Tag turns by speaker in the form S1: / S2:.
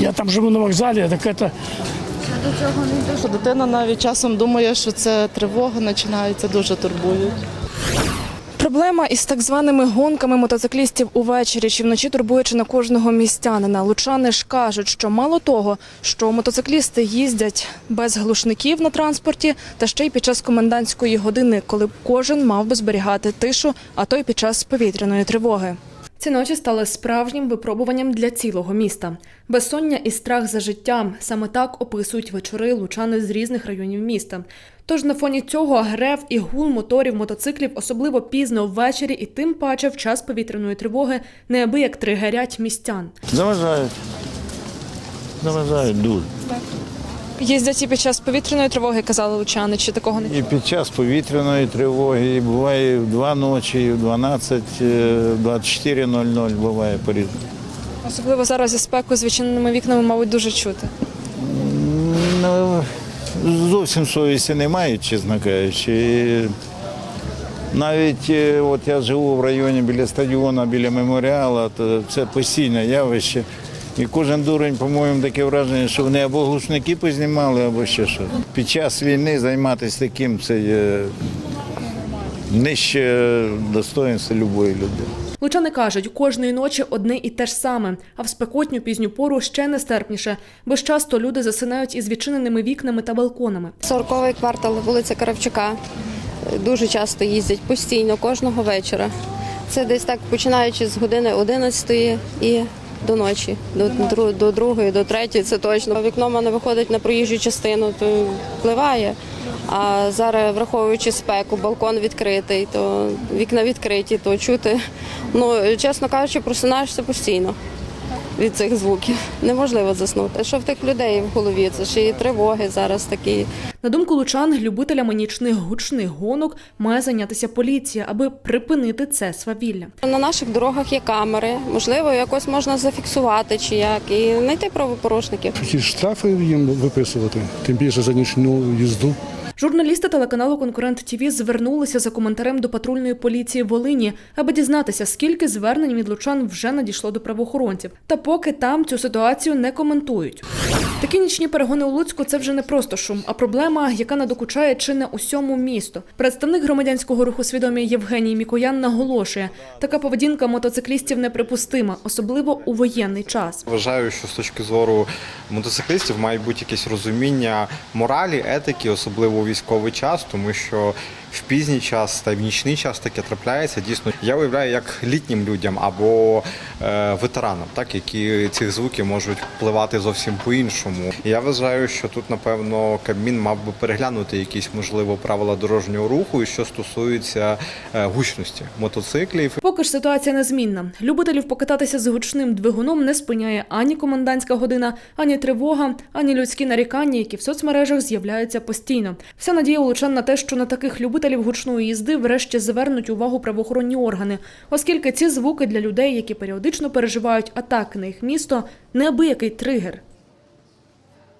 S1: Я там живу на вокзалі, так
S2: Що дитина навіть часом думає, що це тривога починається, дуже турбують.
S3: Проблема із так званими гонками мотоциклістів увечері чи вночі турбує чи на кожного містянина. Лучани ж кажуть, що мало того, що мотоциклісти їздять без глушників на транспорті, та ще й під час комендантської години, коли кожен мав би зберігати тишу, а то й під час повітряної тривоги. Ці ночі стали справжнім випробуванням для цілого міста. Безсоння і страх за життям саме так описують вечори лучани з різних районів міста. Тож на фоні цього грев і гул моторів мотоциклів особливо пізно ввечері і тим паче в час повітряної тривоги неабияк тригерять містян.
S4: Заважають. Заважають дуже.
S3: Їздять і під час повітряної тривоги, казали лучани, чи такого не
S4: І під час повітряної тривоги, і буває і в 2 ночі, і в 12, е, 24.00 буває по-різному.
S3: особливо зараз зі спеку з відчиненими вікнами, мабуть, дуже чути.
S4: Ну, зовсім совісті не мають, чесно кажучи. Навіть е, от я живу в районі біля стадіону, біля меморіалу, то це постійне явище. І кожен дурень, по-моєму, таке враження, що вони або глушники познімали, або ще що. Під час війни займатися таким це є нижче достоинства любої людини.
S3: Лучани кажуть, кожної ночі одне і те ж саме, а в спекотню пізню пору ще нестерпніше, бо ж часто люди засинають із відчиненими вікнами та балконами.
S5: 40-й квартал, вулиця Каравчука. Дуже часто їздять постійно, кожного вечора. Це десь так починаючи з години 11 і до ночі, до, до другої, до третьої, це точно. Вікно в мене виходить на проїжджу частину, то впливає. А зараз, враховуючи спеку, балкон відкритий, то вікна відкриті, то чути. Ну, чесно кажучи, просинаєшся постійно від цих звуків. Неможливо заснути. Що в тих людей в голові? Це ж і тривоги зараз такі.
S3: На думку лучан, любителями нічних гучних гонок має зайнятися поліція, аби припинити це свавілля.
S5: На наших дорогах є камери, можливо, якось можна зафіксувати чи як, і знайти правопорушників.
S6: Які штрафи їм виписувати, тим більше за нічну їзду.
S3: Журналісти телеканалу Конкурент ТІВІ звернулися за коментарем до патрульної поліції Волині, аби дізнатися, скільки звернень від лучан вже надійшло до правоохоронців. Та поки там цю ситуацію не коментують. Такі нічні перегони у Луцьку це вже не просто шум, а проблема, яка надокучає чи не усьому місту. Представник громадянського руху свідомі Євгеній Мікоян наголошує, така поведінка мотоциклістів неприпустима, особливо у воєнний час.
S7: Вважаю, що з точки зору мотоциклістів має бути якесь розуміння моралі, етики, особливо військовий час, тому що в пізній час та в нічний час таке трапляється. Дійсно, я уявляю як літнім людям або е, ветеранам, так які цих звуків можуть впливати зовсім по-іншому. Я вважаю, що тут напевно Кабмін мав би переглянути якісь можливо правила дорожнього руху, і що стосується е, гучності мотоциклів.
S3: Поки ж ситуація незмінна. Любителів покататися з гучним двигуном не спиняє ані комендантська година, ані тривога, ані людські нарікання, які в соцмережах з'являються постійно. Вся надія у лучан на те, що на таких любителів гучної їзди врешті звернуть увагу правоохоронні органи, оскільки ці звуки для людей, які періодично переживають атаки на їх місто, неабиякий тригер.